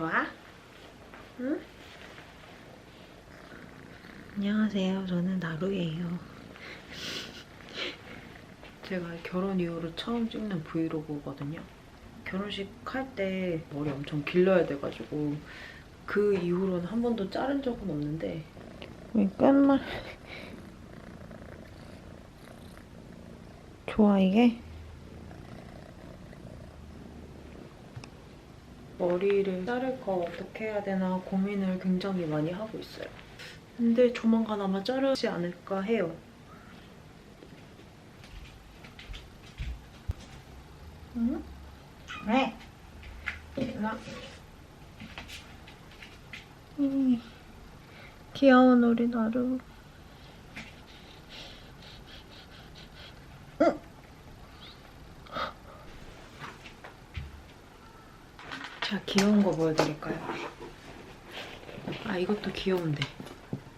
좋아? 응? 안녕하세요. 저는 나루예요. 제가 결혼 이후로 처음 찍는 브이로그거든요. 결혼식 할 때 머리 엄청 길러야 돼가지고 그 이후로는 한 번도 자른 적은 없는데 끝말 좋아 이게? 머리를 자를 거 어떻게 해야 되나 고민을 굉장히 많이 하고 있어요. 근데 조만간 아마 자르지 않을까 해요. 응? 왜? 일어나. 음, 귀여운 우리 나루. 자, 귀여운 거 보여드릴까요? 아, 이것도 귀여운데.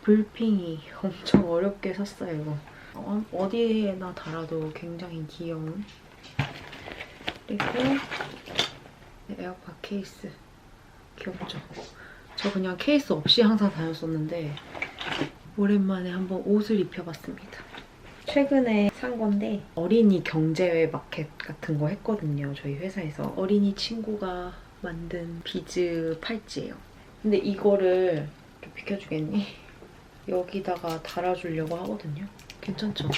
불핑이 엄청 어렵게 샀어요, 이거. 어, 어디에나 달아도 굉장히 귀여운. 그리고 에어팟 케이스. 귀엽죠? 저 그냥 케이스 없이 항상 다녔었는데 오랜만에 한번 옷을 입혀봤습니다. 최근에 산 건데 어린이 경제 마켓 같은 거 했거든요. 저희 회사에서 어린이 친구가 만든 비즈 팔찌예요. 근데 이거를 좀 비켜주겠니? 여기다가 달아주려고 하거든요. 괜찮죠?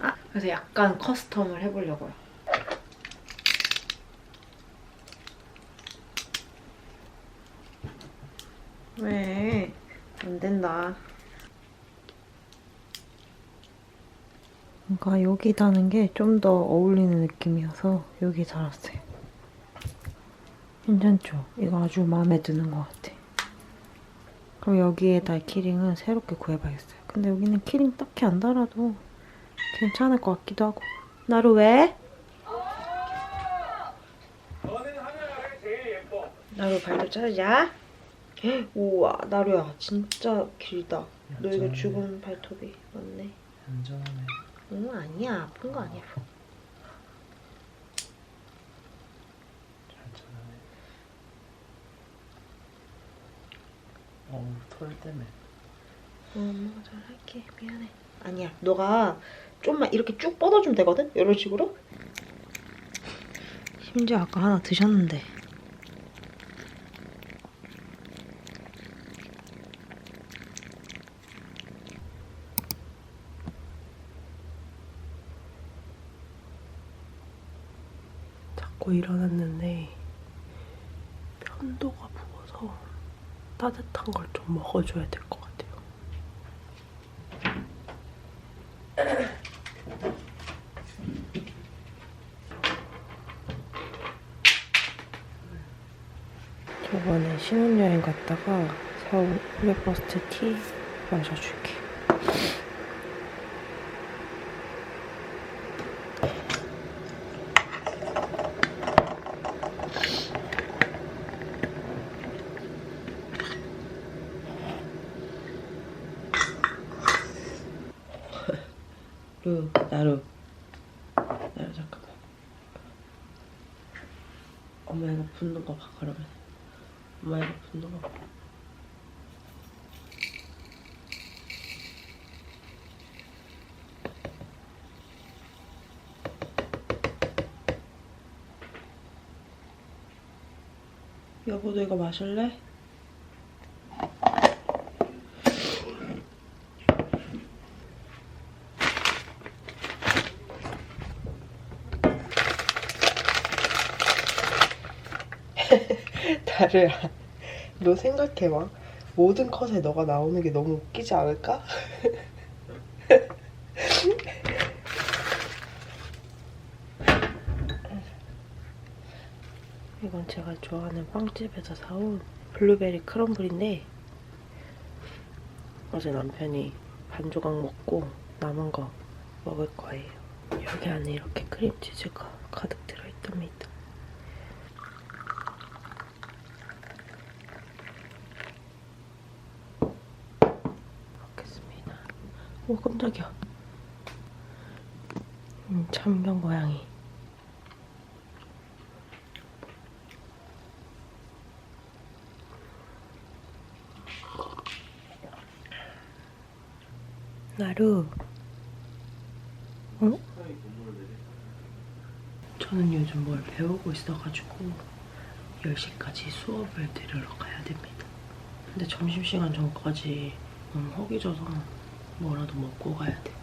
아, 그래서 약간 커스텀을 해보려고요. 왜? 안 된다. 뭔가 여기 다는 게 좀 더 어울리는 느낌이어서 여기 달았어요. 괜찮죠? 이거 아주 마음에 드는 것 같아. 그럼 여기에 달 키링은 새롭게 구해봐야겠어요. 근데 여기는 키링 딱히 안 달아도 괜찮을 것 같기도 하고. 나루 왜? 나루 발도 자르자. 우와, 나루야, 진짜 길다. 너 이거. 죽은 발톱이 맞네. 안전하네. 응, 아니야. 아픈 거 아니야. 안전하네. 어우 털 때문에. 어, 엄마가 잘할게. 미안해. 아니야. 너가 좀만 이렇게 쭉 뻗어주면 되거든? 이런 식으로. 심지어 아까 하나 드셨는데. 자꾸 일어났는데 편도가 부어서 따뜻 한 걸 좀 먹어줘야 될 것 같아요. 저번에 신혼여행 갔다가 사온 블랙버스트 티 마셔줄게. 루, 나루. 나루, 잠깐만. 엄마 이거 붓는 거 봐, 그러면. 엄마 이거 붓는 거 봐. 여보 도 이거 마실래? 다르야. 너 생각해봐. 모든 컷에 너가 나오는 게 너무 웃기지 않을까? 이건 제가 좋아하는 빵집에서 사온 블루베리 크럼블인데 어제 남편이 반 조각 먹고 남은 거 먹을 거예요. 여기 안에 이렇게 크림치즈가 가득 들어있답니다. 오 깜짝이야. 음, 참견 고양이. 나루. 응? 저는 요즘 뭘 배우고 있어가지고 10시까지 수업을 들으러 가야 됩니다. 근데 점심시간 전까지 너무 허기져서 뭐라도 먹고 가야 돼요.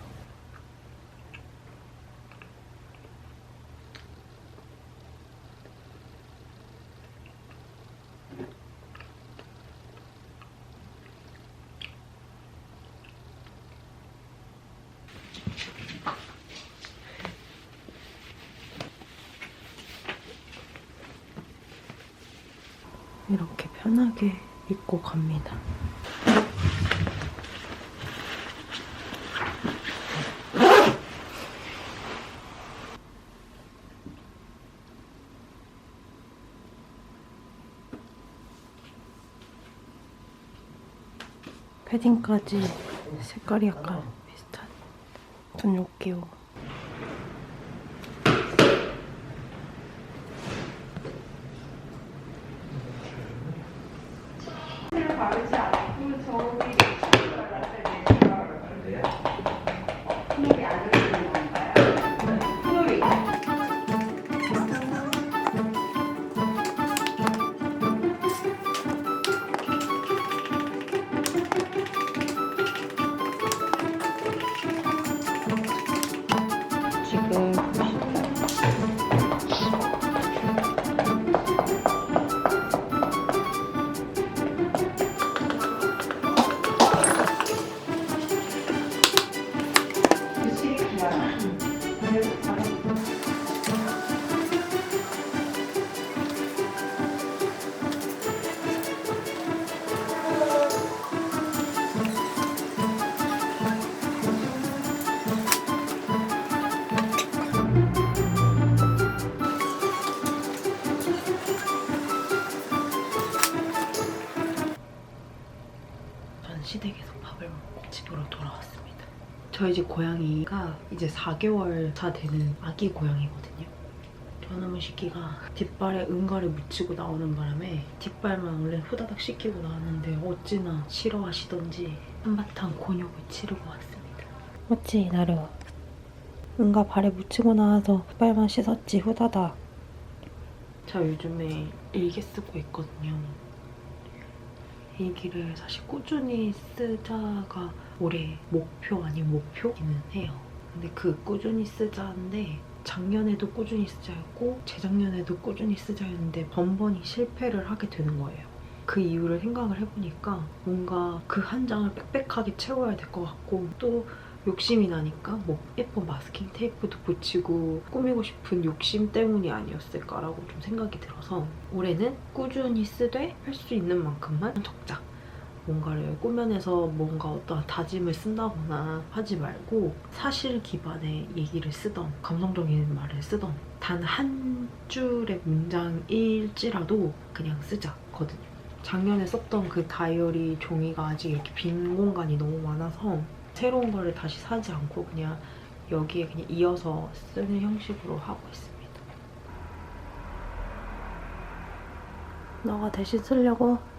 이렇게 편하게 입고 갑니다. 패딩까지 색깔이 약간 비슷한 돈 욕기요. 저희 집 고양이가 이제 4개월 차 되는 아기 고양이거든요. 저놈의 새끼가 뒷발에 응가를 묻히고 나오는 바람에 뒷발만 원래 후다닥 씻기고 나왔는데 어찌나 싫어하시던지 한바탕 곤욕을 치르고 왔습니다. 맞지 나루? 응가 발에 묻히고 나와서 뒷발만 씻었지 후다닥. 저 요즘에 일기 쓰고 있거든요. 일기를 사실 꾸준히 쓰자가 올해 목표 아닌 목표기는 해요. 근데 그 꾸준히 쓰자인데 작년에도 꾸준히 쓰자였고 재작년에도 꾸준히 쓰자였는데 번번이 실패를 하게 되는 거예요. 그 이유를 생각을 해보니까 뭔가 그 한 장을 빽빽하게 채워야 될 것 같고 또 욕심이 나니까 뭐 예쁜 마스킹 테이프도 붙이고 꾸미고 싶은 욕심 때문이 아니었을까라고 좀 생각이 들어서 올해는 꾸준히 쓰되 할 수 있는 만큼만 적자. 뭔가를 꾸며내서 뭔가 어떠한 다짐을 쓴다거나 하지 말고 사실 기반의 얘기를 쓰던 감성적인 말을 쓰던 단 한 줄의 문장일지라도 그냥 쓰자거든요. 작년에 썼던 그 다이어리 종이가 아직 이렇게 빈 공간이 너무 많아서 새로운 거를 다시 사지 않고 그냥 여기에 그냥 이어서 쓰는 형식으로 하고 있습니다. 너가 대신 쓰려고?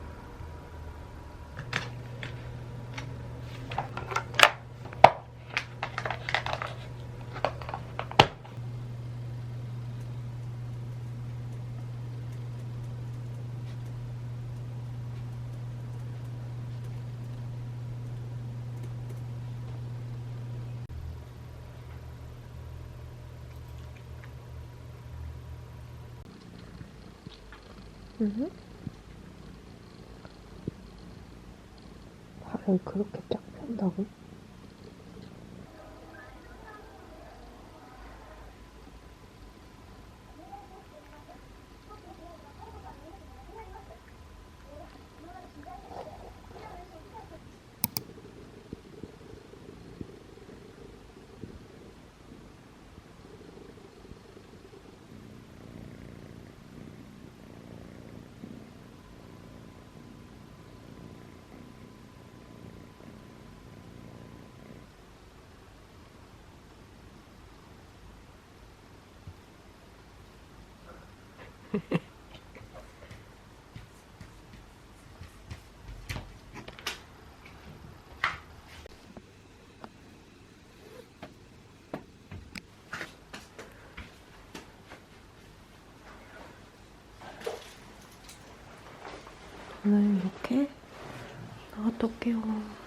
응? 발을 그렇게 쫙 편다고? 오늘 이렇게 나왔다 올게요.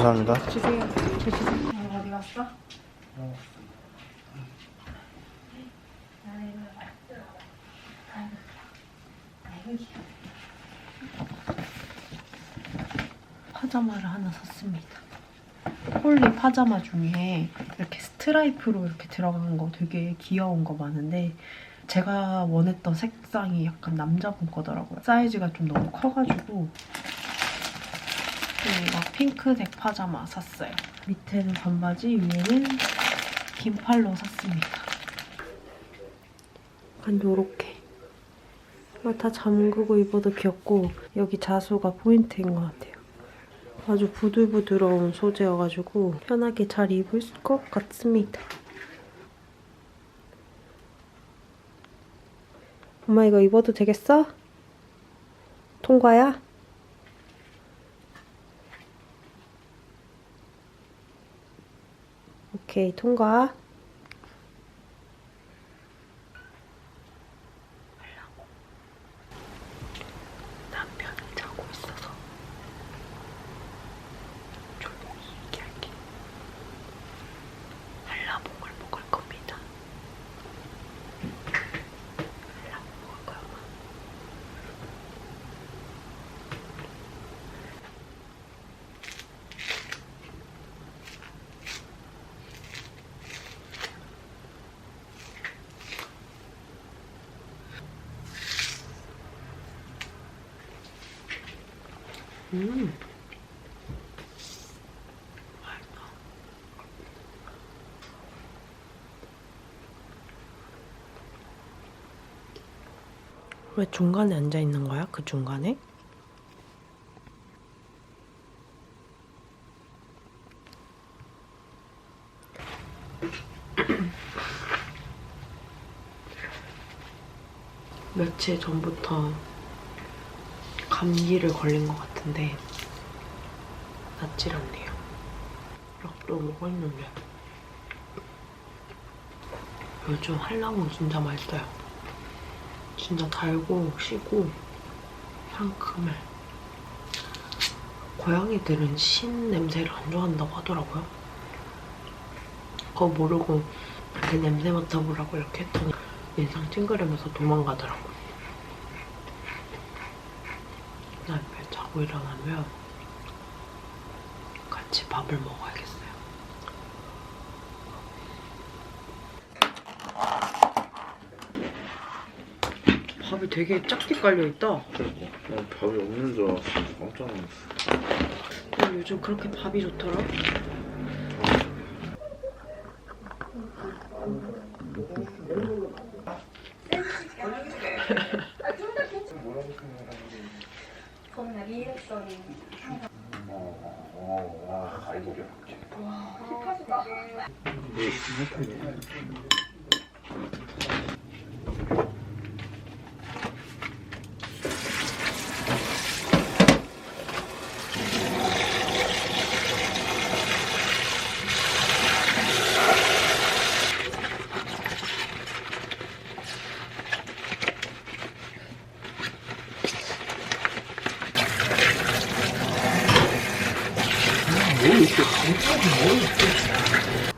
감사합니다. 주세요. 저 주세요. 어디 갔어? 파자마를 하나 샀습니다. 폴리 파자마 중에 이렇게 스트라이프로 이렇게 들어간 거 되게 귀여운 거 많은데 제가 원했던 색상이 약간 남자분 거더라고요. 사이즈가 좀 너무 커가지고 이거 핑크색 파자마 샀어요. 밑에는 반바지, 위에는 긴 팔로 샀습니다. 약간 요렇게. 이거 다 잠그고 입어도 귀엽고 여기 자수가 포인트인 것 같아요. 아주 부들부드러운 소재여가지고 편하게 잘 입을 것 같습니다. 엄마 이거 입어도 되겠어? 통과야? 오케이, 통과. 남편이 자고 있어서 조용히 얘기할게. 한라봉을 먹을 겁니다. 한라봉 먹을 거야, 엄마. 음. 맛있다. 왜 중간에 앉아 있는 거야? 그 중간에? 며칠 전부터 감기를 걸린 것 같은데 낫질 않네요. 약도 먹었는데 요즘 한라봉 진짜 맛있어요. 진짜 달고 시고 상큼해. 고양이들은 신 냄새를 안 좋아한다고 하더라고요. 그거 모르고 이렇게 냄새 맡아보라고 이렇게 했더니 인상 찡그리면서 도망가더라고요. 남편 자고 일어나면 같이 밥을 먹어야겠어요. 밥이 되게 작게 깔려 있다. 그리고 난 밥이 없는 줄 알았어. 깜짝 놀랐어. 요즘 그렇게 밥이 좋더라. 저는 리액션이 항상 와, 와, 아이고, 힙하시다.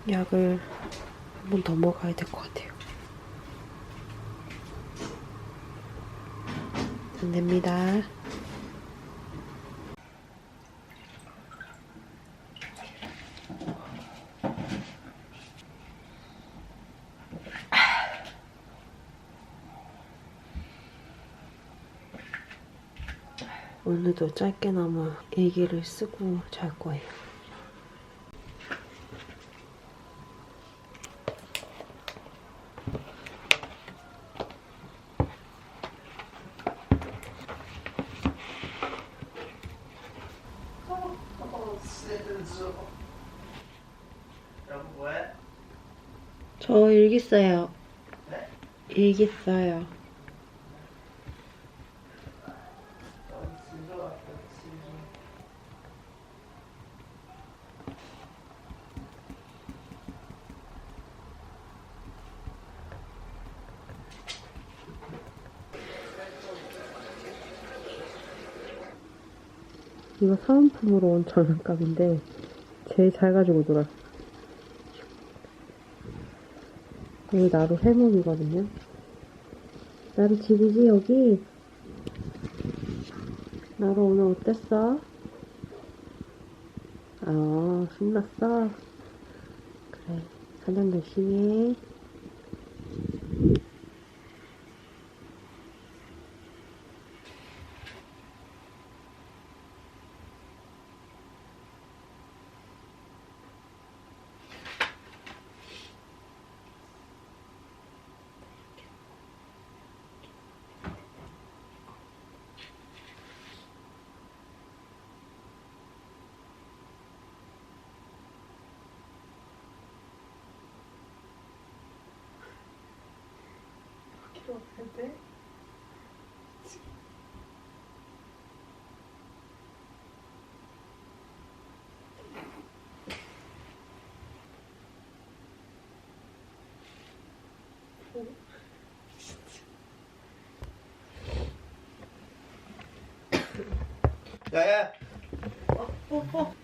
약을 한 번 더 먹어야 될 것 같아요. 안 됩니다. 오늘도 짧게나마 일기를 쓰고 잘 거예요. 저 일기 써요. 일기 써요. 이거 사은품으로 온 장난감인데 제일 잘 가지고 놀아. 여기 나루 해묵이거든요. 나루 집이지 여기? 나루 오늘 어땠어? 아 신났어? 그래 사냥 열심히 해. 야야 어, 어.